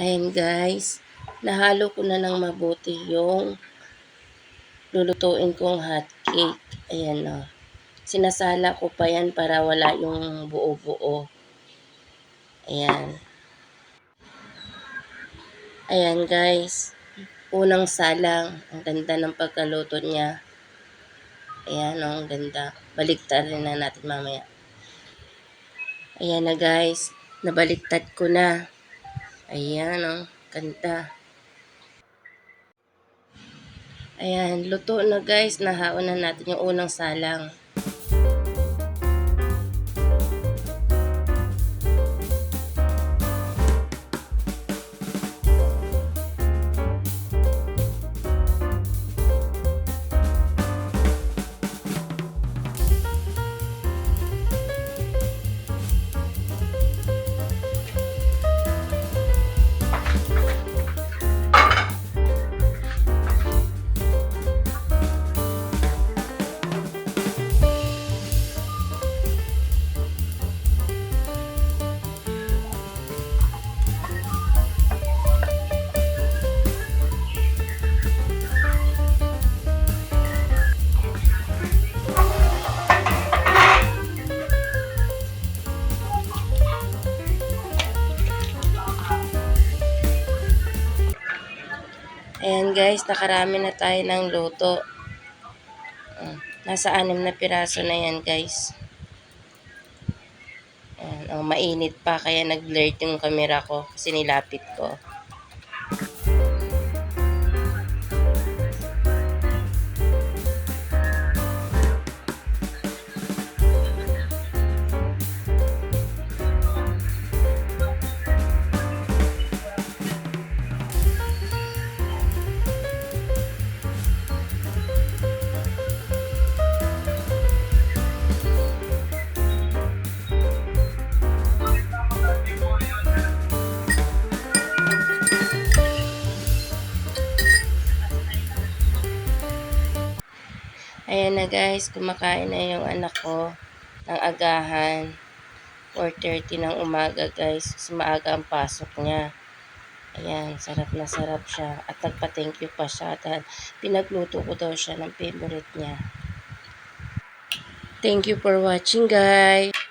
Ayan guys, nahalo ko na ng mabuti yung lulutuin kong hot cake. Ayan o. Sinasala ko pa yan para wala yung buo-buo. Ayan. Ayan guys. Unang salang. Ang ganda ng pagkaluto niya. Ayan o, ang ganda. Baliktad rin na natin mamaya. Ayan na guys. Nabaliktad ko na. Ayan o, ganda. Ayan, luto na guys. Nahaon na natin yung unang salang. Ayan guys, nakarami na tayo ng luto. Ah, Nasa anim na piraso na yan guys. Ayan, oh, mainit pa kaya nag-blur yung camera ko kasi nilapit ko. Ayan na guys, kumakain na yung anak ko ng agahan. 4.30 ng umaga guys. Kasi maaga ang pasok niya. Ayan, sarap na sarap siya. At nagpa-thank you pa siya dahil pinagluto ko daw siya ng favorite niya. Thank you for watching guys.